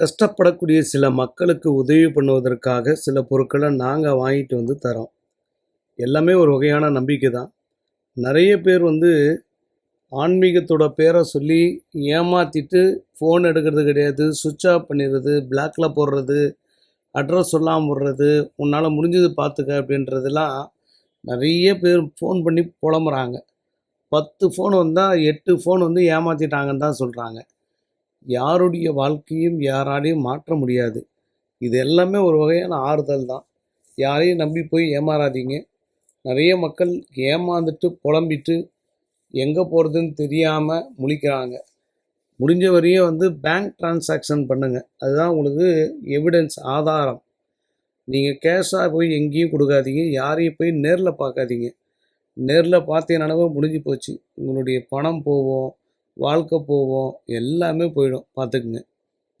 கஷ்டப்படக்கூடிய சில மக்களுக்கு உதவி பண்ணுவதற்காக சில பொருட்களை நாங்கள் வாங்கிட்டு வந்து தரோம். எல்லாமே ஒரு வகையான நம்பிக்கை தான். நிறைய பேர் வந்து ஆன்மீகத்தோட பேரை சொல்லி ஏமாற்றிட்டு ஃபோன் எடுக்கிறது கிடையாது சுவிட்ச் ஆஃப் பண்ணிடுறது பிளாக்ல போடுறது அட்ரஸ் சொல்லாமல் விடுறது உன்னால் முடிஞ்சது பார்த்துக்க அப்படின்றதெல்லாம் நிறைய பேர் ஃபோன் பண்ணி புலம்புறாங்க. பத்து ஃபோன் வந்தால் எட்டு ஃபோன் வந்து ஏமாற்றிட்டாங்கன்னு தான் சொல்கிறாங்க யாருடைய வாழ்க்கையும் யாராலையும் மாற்ற முடியாது. இது எல்லாமே ஒரு வகையான ஆறுதல் தான். யாரையும் நம்பி போய் ஏமாறாதீங்க. நிறைய மக்கள் ஏமாந்துட்டு புலம்பிட்டு எங்கே போகிறதுன்னு தெரியாமல் முழிக்கிறாங்க. முடிஞ்ச வரையும் வந்து பேங்க் டிரான்சாக்ஷன் பண்ணுங்கள் அதுதான் உங்களுக்கு எவிடன்ஸ் ஆதாரம். நீங்கள் கேஷாக போய் எங்கேயும் கொடுக்காதீங்க. யாரையும் போய் நேரில் பார்க்காதீங்க. நேரில் பார்த்தீங்கன்னாவே முடிஞ்சு போச்சு. உங்களுடைய பணம் போவோம் வாழ்க்கை போவோம் எல்லாமே போயிடும். பார்த்துக்குங்க.